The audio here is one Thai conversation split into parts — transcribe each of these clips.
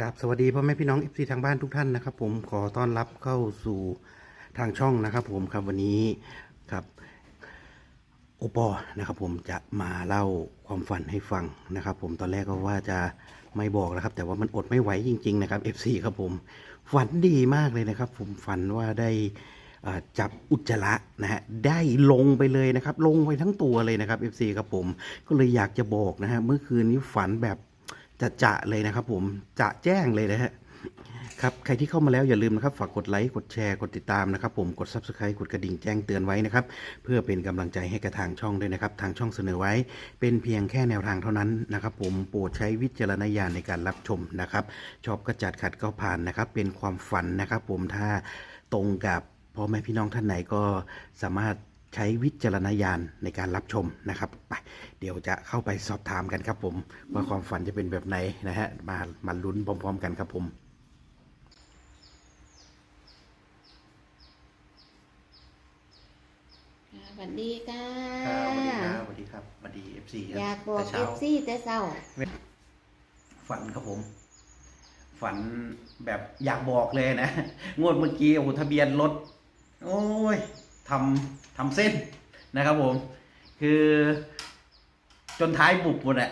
กับสวัสดีพ่อแม่พี่น้องเอฟซีทางบ้านทุกท่านนะครับ ผมขอต้อนรับเข้าสู่ทางช่องนะครับ ผมครับวันนี้ครับ โอปอนะครับ ผมจะมาเล่าความฝันให้ฟังนะครับ ผมตอนแรกก็ว่าจะไม่บอกแล้วครับ แต่ว่ามันอดไม่ไหวจริง ๆ นะครับ FC ครับผมฝันดีมากเลยนะครับ ผมฝันว่าได้จับอุจจาระนะฮะได้ลงไปเลยนะครับ ลงไปทั้งตัวเลยนะครับ FC ครับผมก็เลยอยากจะบอกนะฮะเมื่อคืนนี้ฝันแบบ จะจะเลยนะครับ ผมจะแจ้งเลยนะฮะครับใครที่เข้ามาแล้วอย่าลืมนะครับฝากกดไลค์กดแชร์กดติดตามนะครับ ผมกด subscribe กดกระดิ่งแจ้งเตือนไว้นะครับ เพื่อเป็นกำลังใจให้กับทางช่องด้วยนะครับ ทางช่องเสนอไว้ เป็นเพียงแค่แนวทางเท่านั้นนะครับ ผมโปรดใช้วิจารณญาณในการรับชมนะครับ ชอบก็จัดขัดก็ผ่านนะครับ เป็นความฝันนะครับ ผมถ้าตรงกับพ่อแม่พี่น้องท่านไหนก็สามารถ ใช้วิจารณญาณในการรับชมนะครับไปเดี๋ยวจะเข้าไปสอบถามกันครับผมว่าความฝันจะเป็นแบบไหนนะฮะมามาลุ้นพร้อม ๆ กันครับผมค่ะสวัสดีค่ะครับสวัสดีครับสวัสดีครับสวัสดีเอฟซีอยากบอกแต่เอเช้าฟซีแต่เศร้าฝันครับผม ฝันแบบอยากบอกเลยนะ งวดเมื่อกี้โอ้โหทะเบียนรถโอ้ย ทำทำเส้นนะครับผม คือจนท้ายบุบหมดอะ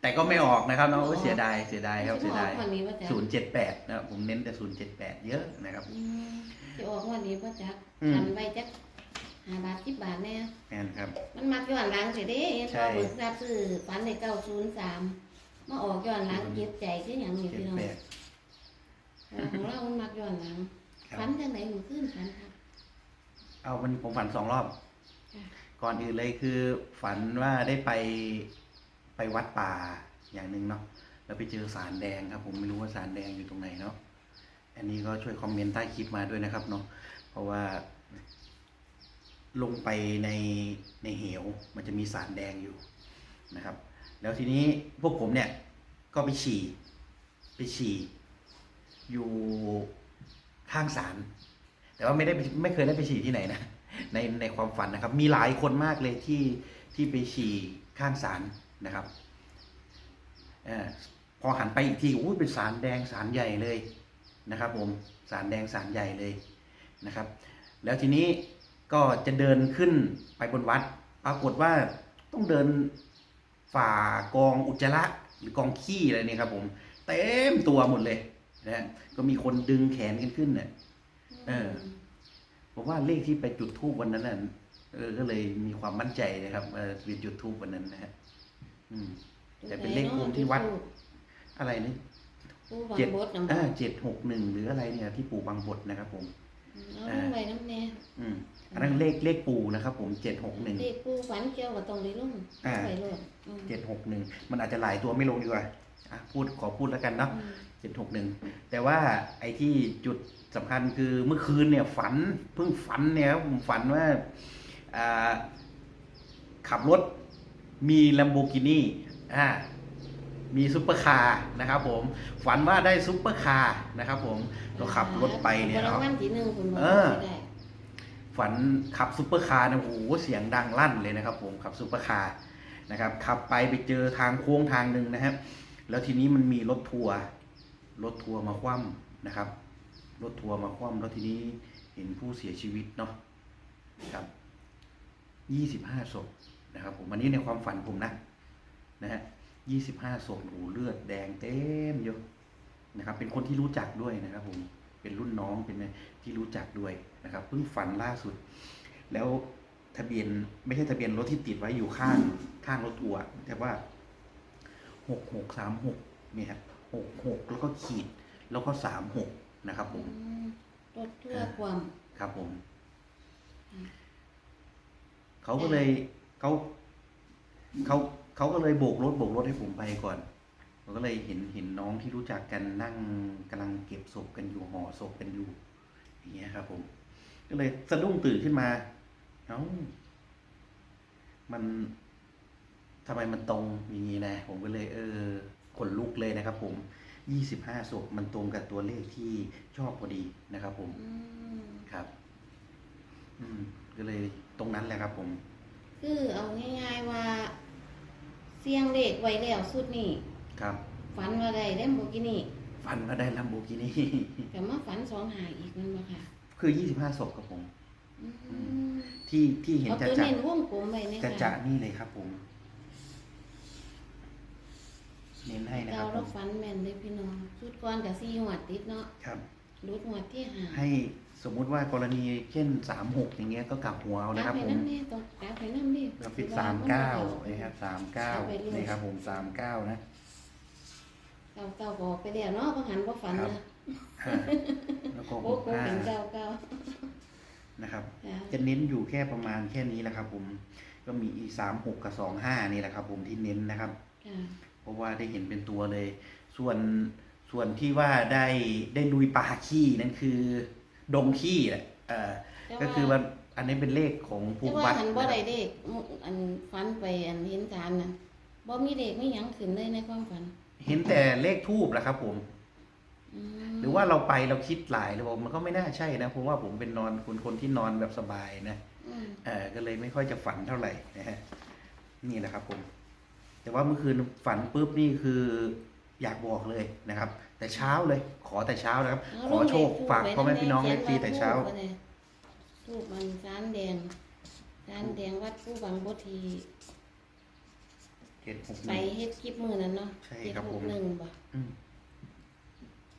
แต่ก็ไม่ออกนะครับน้องโอ้ยเสียดายเสียดายครับเสียดายวันนี้ว่าจะศูนย์เจ็ดแปดนะครับผมเน้นแต่ศูนย์เจ็ดแปดเยอะนะครับอืมจะออกวันนี้ว่าจะอืมทำไปจักห้าบาทสิบบาทแน่แม่นครับ มันมักย้อนหลังเสียเด้เห็นใช่พอเบิกทราบซื้อฝันในเก้าศูนย์สามมาออกย้อนหลังเก็บใจคืออย่างนี้เจ็ดพี่น้องแปดของเรามันมักย้อนหลังครับฝันจังไหนมือขึ้นฝันครับ เอาวันนี้ผมฝันสองรอบค่ะก่อนอื่นเลยคือฝันว่าได้ไปไปวัดป่าอย่างหนึ่งเนาะแล้วไปเจอสารแดงครับ ผมไม่รู้ว่าสารแดงอยู่ตรงไหนเนาะอันนี้ก็ช่วยคอมเมนต์ใต้คลิปมาด้วยนะครับเนาะเพราะว่า ลงไปในในเหว มันจะมีสารแดงอยู่นะครับ แล้วทีนี้พวกผมเนี่ย ก็ไปฉี่ ไปฉี่ อยู่ข้างศาล แต่ว่าไม่ได้ไม่เคยได้ไปฉี่ที่ไหนนะในในความฝันนะครับ มีหลายคนมากเลยที่ที่ไปฉี่ข้างศาลนะครับอพอหันไปอีกทีอู้เป็นสารแดงสารใหญ่เลยนะครับ ผมสารแดงสารใหญ่เลยนะครับ แล้วทีนี้ก็จะเดินขึ้นไปบนวัด ปรากฏว่าต้องเดินฝ่ากองอุจจาระหรือกองขี้อะไรเนี่ยครับ ผมเต็มตัวหมดเลยนะฮะก็มีคนดึงแขนกันขึ้นเนี่ย เออผมว่าเลขที่ไปจุดทูบวันนั้นน่ะเออก็เลยมีความมั่นใจนะครับเออเป็นจุดทูบวันนั้นนะฮะอืม แต่เป็นเลขภูมิที่วัด อะไรนี่ผู้บางเจ็ดบดน้ำอ่าเจ็ดหกหนึ่งหรืออะไรเนี่ย ที่ปู่บางบทนะครับ ผม เอาลงไว้น้ำแน่อืมอันนั้นเลขเลขปู่นะครับ ผมเจ็ดหกหนึ่งเลขผู้ฝันเกี่ยวกับตรงนี้ลงอ่า ไปโลดอืมเจ็ดหกหนึ่งมันอาจจะหลายตัวไม่ลงดีกว่าอะพูดขอพูดแล้วกันเนาะ อืมเจ็ดหกหนึ่งแต่ว่าไอ้ที่จุดสำคัญคือเมื่อคืนเนี่ยฝันเพิ่งฝันเนี่ยครับผมฝันว่าอ่าขับรถมีลัมโบกินี่อ่ามีซุปเปอร์คาร์นะครับผมฝันว่าได้ซุปเปอร์คาร์นะครับผมเราขับรถไปเนี่ยรางเนาะวัลที่หนึ่งคุณบอกเออไม่ได้ฝันขับซุปเปอร์คาร์เนี่ยโอ้โหเสียงดังลั่นเลยนะครับ ผมขับซุปเปอร์คาร์นะครับขับไปไปเจอทางโค้งทางหนึ่งนะครับ แล้วทีนี้มันมีรถทัวร์ รถทัวร์มาคว่ำนะครับ รถทัวร์มาคว่ำแล้วทีนี้เห็นผู้เสียชีวิตเนาะครับยี่สิบห้าศพนะครับผมอันนี้ในความฝันผมนะนะฮะยี่สิบห้าศพโอ้เลือดแดงเต็มเยอะนะครับ เป็นคนที่รู้จักด้วยนะครับผมเป็นรุ่นน้องเป็นที่รู้จักด้วยนะครับเพิ่งฝันล่าสุด แล้วทะเบียนไม่ใช่ทะเบียนรถที่ติดไว้อยู่ข้างข้างรถทัวร์แต่ว่าหกหกสามหกเนี่ยครับ หกหกแล้วก็ขีด แล้วก็สามหกนะครับผมอืมรถทั่วร์ความครับผมอืมเขาก็เลยเขาเขาเขาก็เลยโบกรถโบกรถให้ผมไปก่อนผมก็เลยเห็นเห็นน้องที่รู้จักกันนั่งกำลังเก็บศพกันอยู่ห่อศพกันอยู่ อย่างเงี้ยครับผม ก็เลยสะดุ้งตื่นขึ้นมาเอ้ามันทำไมมันตรงอย่างนี้นะ ผมก็เลย เออ ขนลุกเลยนะครับผมยี่สิบห้าศพมันตรงกับตัวเลขที่ชอบพอดีนะครับผม อืมครับ อืม ก็เลยตรงนั้นแหละครับผม คือเอาง่ายๆว่า เสียงเลขไว้แล้วสุดนี่ครับ ฝันว่าได้เล่มโบกินี่ฝันว่าได้ลัมโบกินี่ แต่มาฝันสองหายอีกมันบ่ค่ะคือยี่สิบห้าศพครับผมอือืมที่ที่เห็นเอาจะตัวจะเน้นวงกลมไว้เนี่ยจะค่ะจะนี่เลยครับผม เน้นให้นะคเรารับผเรามฝันแม่นเลยพี่น้องชุดก่อนกับซี่หัวดติดเนาะครับ รุดหัวดที่หาให้สมมุติว่ากรณีเช่นสามหกอย่างเงี้ยก็กลับหัวเอานะครับไปผมน้ำนี่ต้องกลับไปน้ำนี่เราปิดสามเก้านะครับสามเก้านี่ครับผมสามเก้านะ เก้าเก้าบอกไปแล้วเนาะพอหันพอฝันครับ นะอ่าแล้วก็หโอ้กโหห้าเป็นเก้าเก้านะครับ ค่ะจะเน้นอยู่แค่ประมาณแค่นี้แหละครับผม ก็มีอีสามหกกับสองห้านี่แหละครับผมที่เน้นนะครับ ค่ะ เพราะว่าได้เห็นเป็นตัวเลย ส่วนส่วนที่ว่าได้ได้ลุยป่าขี้นั่นคือ ดงขี้แหละเอ่อแต่ก็คือว่าอันนี้เป็นเลขของภูแต่มิว่าวัดหันบ่นะคได้รับเด็กอันฝันไปอันเห็นจานน่ะบ่มีเด็กไม่หยังขึ้นเลยในความฝันเห็นแต่เลขทูบแหละครับผมอืมหรือว่าเราไปเราคิดหลายเลยบอกมันก็ไม่น่าใช่นะเพราะว่าผมเป็นนอนคนคนที่นอนแบบสบายนะ อืมเออก็เลยไม่ค่อยจะฝันเท่าไหร่นะฮะ นี่แหละครับผม แต่ว่าเมื่อคืนฝันปุ๊บนี่คืออยากบอกเลยนะครับ แต่เช้าเลย ขอแต่เช้านะครับเาขอโชคลงเลขฝากพ่อแม่พี่น้องขีเอยฟซีแต่เช้าทูบไว้เลยทูบมันสารแดงสารแดงวัดผู้บางบทีเจ็ดหกหไปนึ่งเฮ็ดคลิปมือนั้นเนาะใช่ครับผมเจ็ดหกหนึ่งบ่อืม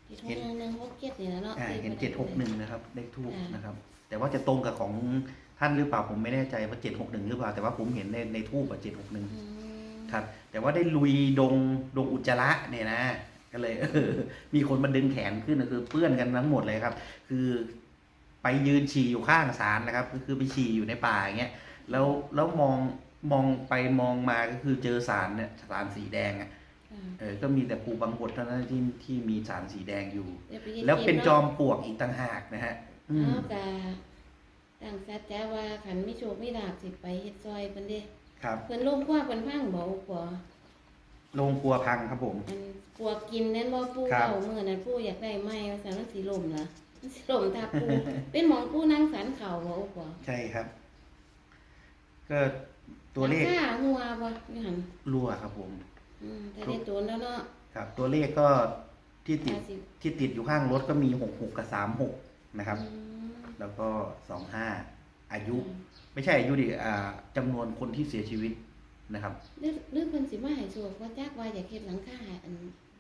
เจ็ดหกหนึ่งหนึ่งหกเจ็ดนี่นะเนาะอ่าที่เห็นพิ่เจ็ดหกหนึ่งนะครับเลขทูบอ่านนะครับ แต่ว่าจะตรงกับของท่านหรือเปล่าผมไม่แน่ใจว่าเจ็ดหกหนึ่งหรือเปล่าแต่ว่าผมเห็นในในทูบอะเจ็ดหกหนึ่ง อืมครับ แต่ว่าได้ลุยดงดงอุจจาระเนี่ยนะ ก็เลยเออมีคนมาดึงแขนขึ้นนะคือเปื้อนกันทั้งหมดเลยครับ คือไปยืนฉี่อยู่ข้างศาลนะครับ ก็คือไปฉี่อยู่ในป่าอย่างเงี้ยแล้วแล้วมองมองไปมองมาก็คือเจอสารเนี่ยสารสีแดงอะค่ะเออก็มีแต่ภูบางบทเท่านั้นที่ที่มีสารสีแดงอยู่ดี๋ยไฮ็ดแล้วเป็นคลิจนาะอมปลวกอีกต่างหากนะฮะอืมเอากะตั้งสัจจะว่าขันไม่โชคไม่ลาบสิไปเฮ็ดซอยเพิ่นเด้ ครับเพิ่นลงคว้าเพิ่นพังบ่อุปอโรงครัวพังครับผม อันปวกกินแน่นบ่ปู่ครับเว้ามื้อนั้นปู่อยากได้ไม้ว่าซั่นมันสิล่มล่ะมันสิล่มทับปู่เป็นหมองปู่นั่งสันเข่าบ่อุปอใช่ครับ ก็ตัวเลขราคาหัวบ่อยู่หั่นรั่วครับผม อืมแต่ได้ตัวแล้วเนาะครับ ตัวเลขก็ที่ติด50ที่ติดอยู่ข้างรถก็มีหกหกกับสามหกนะครับ อืมแล้วก็สองห้า อายุ ไม่ใช่อายุดิอ่าจำนวนคนที่เสียชีวิตนะครับหรือหรือเพิ่นสิมาให้โชคว่าจักว่าอยากเฮ็ดหลังคาให้อัน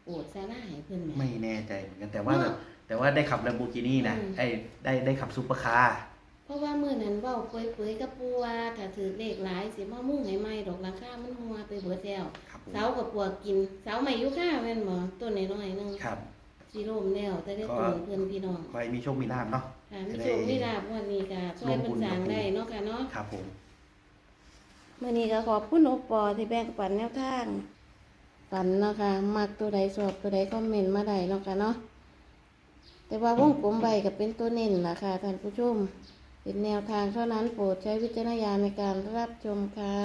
โอดซาลาให้เพิ่นแหม ไม่แน่ใจเหมือนกันแต่ว่า เนอะแต่ว่าได้ขับ l ล m โบกินี่นะอืม ไอ้ได้ได้ขับซูเปอร์คาร์เพราะว่ามื้อนั้นเว้าเปยๆกับปู่ว่าถ้าถือเลขหลายสิมามุ่งให้ใหม่ดอกหลังคามันหัวไปเบิดแล้วครับผมเสากับปวกกินเสาใหม่อยู่ค่าแม่นบ่ต้นน้อยๆหนึงครับ สิล่มแล้วแต่ได้ก็ต้นเพิ่นพี่น้องขอให้มีโชคมีลาภเนาะค่ะมีจะได้โชคมีลาภวันนี้ก็ช่วยเพิ่นสร้างได้เนาะค่ะเนาะครับผมมื่อนี้ก็ขอบคุณโอปอที่แบ่งปันแนวทางปันเนาะค่ะมักตัวใดสอบตัวใดคอมเมนต์มาได้เนาะค่ะเนาะแต่ว่าวงกลมใบก็เป็นตัวเน้นล่ะค่ะท่านผู้ชมเป็นแนวทางเท่านั้นโปรดใช้วิจารณญาณในการรับชมค่ะ